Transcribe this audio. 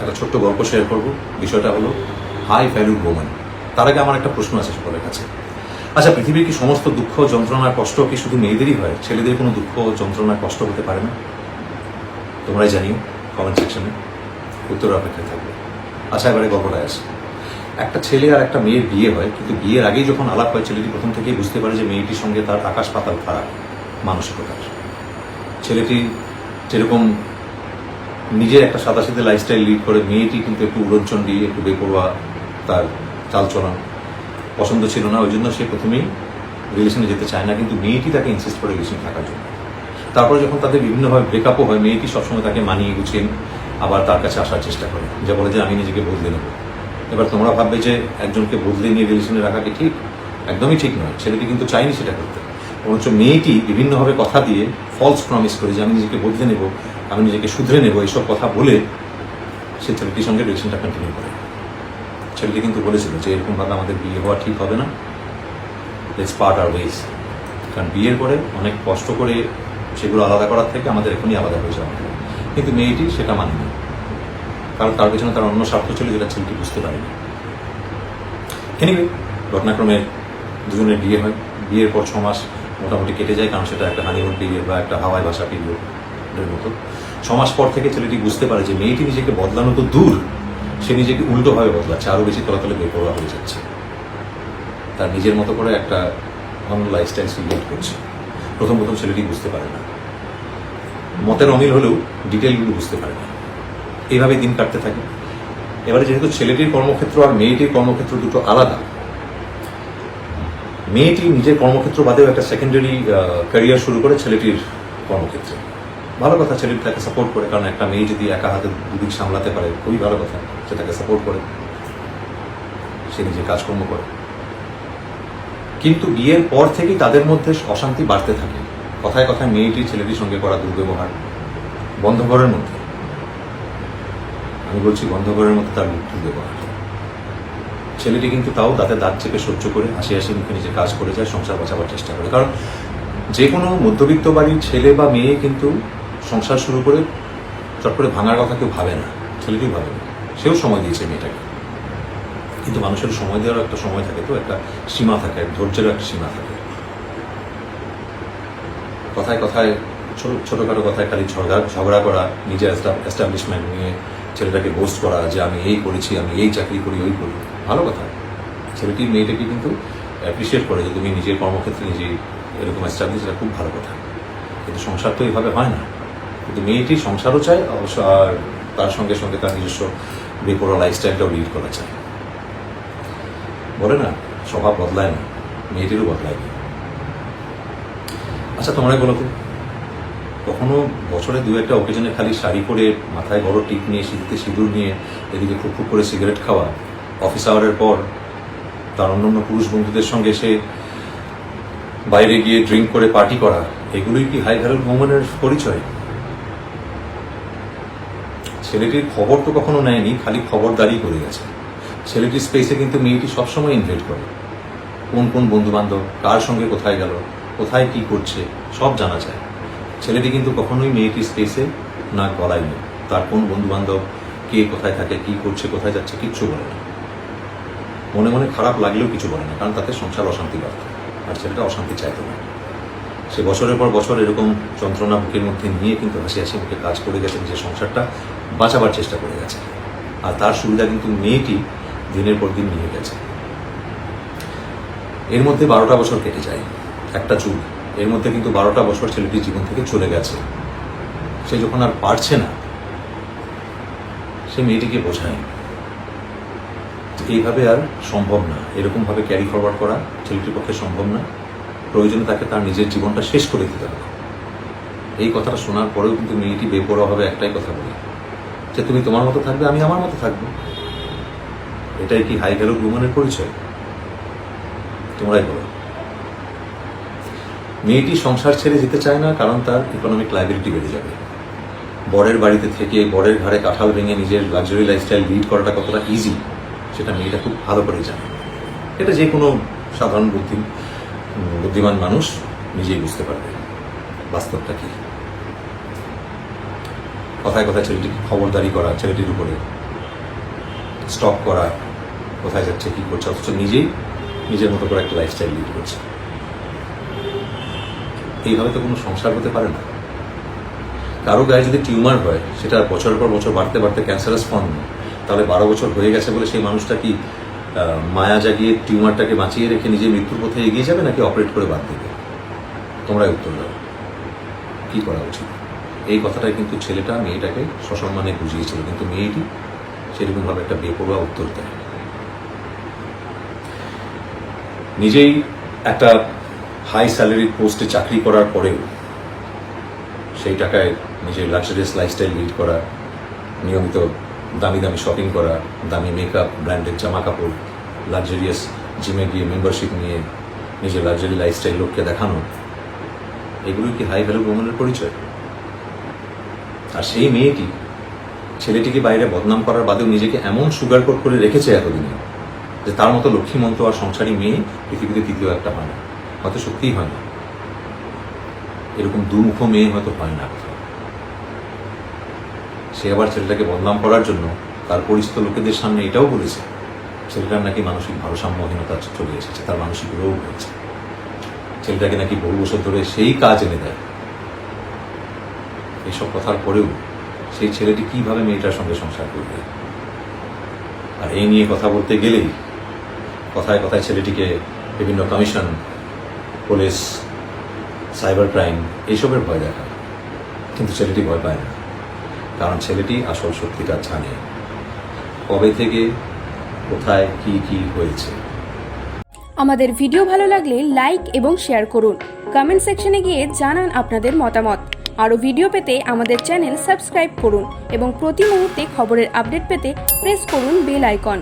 একটা ছোট্ট গল্প শেয়ার করব। বিষয়টা হলো হাই ভ্যালু ওম্যান তার আগে আমার একটা প্রশ্ন আছে সকলের কাছে। আচ্ছা পৃথিবীর কি সমস্ত দুঃখ, যন্ত্রণা কষ্ট কি শুধু মেয়েদেরই হয়? ছেলেদের কোনো দুঃখ, যন্ত্রণা কষ্ট হতে পারে না? তোমরাই জানিও কমেন্ট সেকশনে উত্তর অপেক্ষায় থাকবে। আচ্ছা এবারে গল্পটায় আসে। একটা ছেলে আর একটা মেয়ের বিয়ে হয়, কিন্তু বিয়ের আগেই যখন আলাপ হয়, ছেলেটি প্রথম থেকেই বুঝতে পারে যে মেয়েটির সঙ্গে তার আকাশ পাতাল ফারাক মানসিকতার। ছেলেটি যেরকম নিজের একটা সাদা সাথে লাইফস্টাইল লিড করে মেয়েটি কিন্তু একটু উড়নচণ্ডী একটু বেপরোয়া, তার চালচলন পছন্দ ছিল না। ওই জন্য সে প্রথমেই রিলেশনে যেতে চায় না, কিন্তু মেয়েটি তাকে ইনসিস্ট করে রিলেশনে থাকার জন্য। তারপরে যখন তাদের বিভিন্নভাবে ব্রেকআপও হয়, মেয়েটি সবসময় তাকে মানিয়ে গুছিয়ে আবার তার কাছে আসার চেষ্টা করে। যা বলে যে, আমি নিজেকে বদলে নেব। এবার তোমরা ভাববে যে, একজনকে বদলে নিয়ে রিলেশনে রাখা কি ঠিক? একদমই ঠিক নয়। ছেলেটি কিন্তু চাইনি সেটা করতে। বরঞ্চ মেয়েটি বিভিন্নভাবে কথা দিয়ে ফলস প্রমিস করে যে আমি নিজেকে বদলে নেব, আমি নিজেকে শুধরে নেব, এইসব কথা বলে সে ছেলেটির সঙ্গে রিলেশনটা কন্টিনিউ করে। ছেলেটি কিন্তু বলেছিল যে এরকমভাবে আমাদের বিয়ে হওয়া ঠিক হবে না। লেটস পার্ট আর ওয়েজ কারণ বিয়ের পরে অনেক কষ্ট করে সেগুলো আলাদা করার থেকে আমাদের এখনই আলাদা হয়ে যাওয়া। কিন্তু মেয়েটি সেটা মানেনি। কারণ তার পেছনে তার অন্য স্বার্থ ছিল যেটা ছেলেটি বুঝতে পারেনি। এনিওয়ে ঘটনাক্রমে দুজনের বিয়ে হয়। বিয়ের পর ছ মাস মোটামুটি কেটে যায়, কারণ সেটা একটা হানিমুন পিরিয়ড বা একটা হাওয়াই ভাষা পিরিয়ডের মতো। মাস পর থেকে ছেলেটি বুঝতে পারে যে মেয়েটি নিজেকে বদলানো তো দূর, সে নিজেকে উল্টোভাবে বদলাচ্ছে, আরও বেশি তলাতলে বেপরোয়া হয়ে যাচ্ছে। তার নিজের মতো করে একটা অন্য লাইফস্টাইল সে করছে। প্রথম প্রথম ছেলেটি বুঝতে পারে না। মতের অমিল হলেও ডিটেলগুলো বুঝতে পারে না। এইভাবে দিন কাটতে থাকে। এবারে যেহেতু ছেলেটির কর্মক্ষেত্র আর মেয়েটির কর্মক্ষেত্র দুটো আলাদা মেয়েটি নিজের কর্মক্ষেত্র বাদেও একটা সেকেন্ডারি ক্যারিয়ার শুরু করে ছেলেটির কর্মক্ষেত্রে। ভালো কথা, ছেলেটি তাকে সাপোর্ট করে, কারণ একটা মেয়ে যদি একা হাতে দুদিক সামলাতে পারে, খুবই ভালো কথা, সে তাকে সাপোর্ট করে। সে নিজে কাজকর্ম করে। কিন্তু বিয়ের পর থেকেই তাদের মধ্যে অশান্তি বাড়তে থাকে। কথায় কথায় মেয়েটি ছেলেটির সঙ্গে করা দুর্ব্যবহার বন্ধ ঘরের মধ্যে। আমি বলছি বন্ধ ঘরের মধ্যে তার দুর্ব্যবহার। ছেলেটি কিন্তু তাও দাঁতে দাঁত চেপে সহ্য করে হাসি হাসি মুখে নিজে কাজ করে যায়, সংসার বাঁচাবার চেষ্টা করে। কারণ যে কোনো মধ্যবিত্ত বাড়ির ছেলে বা মেয়ে কিন্তু সংসার শুরু করে চট করে ভাঙার কথা কেউ ভাবে না, ছেলেটিও ভাবে না। সেও সময় দিয়েছে মেয়েটাকে। কিন্তু মানুষের সময় দেওয়ার একটা সময় থাকে তো, একটা সীমা থাকে ধৈর্যের একটা সীমা থাকে। কথায় কথায় ছোট, ছোটোখাটো কথায় খালি ঝগড়া ঝগড়া করা, নিজের এস্টাবলিশমেন্ট নিয়ে ছেলেটাকে বোস্ট করা যে আমি এই করেছি, আমি এই চাকরি করি, ওই করি। ভালো কথা। ছেলেটি মেয়েটাকে কিন্তু অ্যাপ্রিসিয়েট করে যে তুমি নিজের কর্মক্ষেত্রে নিজে এরকম এস্টাবলিশ এটা খুব ভালো কথা। কিন্তু সংসার তো এইভাবে হয় না। কিন্তু মেয়েটি সংসারও চায়, অবশ্য আর তার সঙ্গে সঙ্গে তার নিজস্ব বেপরোয়া লাইফস্টাইলটাও লিড করা চায়। বলে না, স্বভাব বদলায় না, মেয়েটিরও বদলায় না। আচ্ছা তোমরাই বলো তো, কখনো বছরে দু একটা অকেশনে খালি শাড়ি পরে মাথায় বড় টিপ নিয়ে, সিঁড়িতে সিঁদুর নিয়ে, এদিকে ফুক ফুক করে সিগারেট খাওয়া অফিস আওয়ারের পর তার অন্যান্য পুরুষ বন্ধুদের সঙ্গে সে বাইরে গিয়ে ড্রিঙ্ক করে পার্টি করা, এগুলোই কি হাই ভ্যালু ওমেনের পরিচয়? ছেলেটির খবর তো কখনো নেয়নি, খালি খবরদারি করে গেছে। ছেলেটির স্পেসে কিন্তু মেয়েটি সবসময় ইনভাইট করে। কোন কোন বন্ধু বান্ধব কার সঙ্গে কোথায় গেল, কোথায় কি করছে, সব জানা যায়। ছেলেটি কিন্তু কখনোই মেয়েটির স্পেসে না গলায়নি। তার কোন বন্ধু বান্ধব কে কোথায় থাকে, কি করছে, কোথায় যাচ্ছে, কিচ্ছু বলে না। মনে মনে খারাপ লাগলেও কিছু বলে না, কারণ তাতে সংসার অশান্তি বাড়ত, আর ছেলেটা অশান্তি চাইতো না। সে বছরের পর বছর এরকম যন্ত্রণা বুকের মধ্যে নিয়ে কিন্তু হাসি হাসি মুখে কাজ করে গেছে যে সংসারটা বাঁচাবার চেষ্টা করে গেছে। আর তার সুবিধা কিন্তু মেয়েটি দিনের পর দিন নিয়ে গেছে। এর মধ্যে বারোটা বছর কেটে যায়, একটা যুগ। এর মধ্যে কিন্তু বারোটা বছর ছেলেটির জীবন থেকে চলে গেছে। সে যখন আর পারছে না, সে মেয়েটিকে বোঝায় এইভাবে আর সম্ভব না। এরকমভাবে ক্যারি ফরওয়ার্ড করা ছেলেটির পক্ষে সম্ভব না। প্রয়োজনে তাকে তার নিজের জীবনটা শেষ করে দিতে হবে। এই কথাটা শোনার পরেও কিন্তু মেয়েটি বেপরোয়াভাবে একটাই কথা বলে, যে তুমি তোমার মতো থাকবে, আমি আমার মতো থাকব। এটাই কি হাই ভ্যালু উমেনের পরিচয়? তোমরাই বলো। মেয়েটি সংসার ছেড়ে যেতে চায় না, কারণ তার ইকোনমিক লাইবিলিটি বেড়ে যাবে। বরের বাড়িতে থেকে বরের ঘরে কাঁঠাল ভেঙে নিজের লাক্সারি লাইফস্টাইল লিড করাটা কতটা ইজি সেটা মেয়েটা খুব ভালো করে জানে। এটা যে কোনো সাধারণ বুদ্ধি বুদ্ধিমান মানুষ নিজেই বুঝতে পারবে, বাস্তবটা কি। কথায় কথায় ছেলেটিকে খবরদারি করা, ছেলেটির উপরে স্টক করা, কোথায় যাচ্ছে, কি করছে, অথচ নিজেই নিজের মতো করে একটা লাইফস্টাইল লিড করছে। এইভাবে তো কোনো সংসার হতে পারে না। কারও গায়ে যদি টিউমার হয়, সেটা বছরের পর বছর বাড়তে বাড়তে ক্যান্সারাস ফর্ম তাহলে বারো বছর হয়ে গেছে বলে সেই মানুষটা কি মায়া জাগিয়ে টিউমারটাকে বাঁচিয়ে রেখে নিজে মৃত্যুর পথে এগিয়ে যাবে নাকি অপারেট করে বাদ দেবে? তোমরাই উত্তর দাও। কি করা উচিত? এই কথাটাই কিন্তু ছেলেটা মেয়েটাকে সসম্মানে বুঝিয়েছিল, কিন্তু মেয়েটি সেরকমভাবে একটা বেপরোয়া উত্তর দেয়। নিজেই একটা হাই স্যালারির পোস্টে চাকরি করার পরেও সেই টাকায় নিজের লাক্সারিয়াস লাইফস্টাইল লিড করা নিয়মিত দামি দামি শপিং করা, দামি মেকআপ ব্র্যান্ডেড জামা কাপড় লাক্সারিয়াস জিমে গিয়ে মেম্বারশিপ নিয়ে নিজের লাক্সারি লাইফস্টাইল লোককে দেখানো, এগুলোই কি হাই ভ্যালু ওমেনের পরিচয়? আর সেই মেয়েটি, ছেলেটিকে বাইরে বদনাম করার বাদেও নিজেকে এমন সুগার কোট করে রেখেছে এতদিনে, যে তার মতো লক্ষ্মীমন্ত আর সংসারী মেয়ে পৃথিবীতে দ্বিতীয় একটা হয় না। হয়তো সত্যিই হয় না। এরকম দুমুখ মেয়ে হয়তো হয় না। কোথাও। সে আবার ছেলেটাকে বদনাম করার জন্য তার পরিচিত লোকেদের সামনে এটাও বলেছে, ছেলেটার নাকি মানসিক ভারসাম্যহীনতা চলে এসেছে, তার মানসিক রোগ হয়েছে। ছেলেটাকে নাকি বহু বছর ধরে সেই কাজ এনে দেয়। এইসব কথার পরেও সেই ছেলেটি কীভাবে মেয়েটার সঙ্গে সংসার করবে? আর এই নিয়ে কথা বলতে গেলেই কথায় কথায় ছেলেটিকে বিভিন্ন কমিশন, পুলিশ, সাইবার ক্রাইম এইসবের ভয় দেখায়। কিন্তু ছেলেটি ভয় পায় না। কারণ ছেলেটি আসল সত্যিটা জানে কবে থেকে, কোথায়, কি কি হয়েছে? আমাদের ভিডিও ভালো লাগলে লাইক এবং শেয়ার করুন। কমেন্ট সেকশনে গিয়ে জানান আপনাদের মতামত। আরও ভিডিও পেতে আমাদের চ্যানেল সাবস্ক্রাইব করুন এবং প্রতি মুহূর্তে খবরের আপডেট পেতে প্রেস করুন বেল আইকন।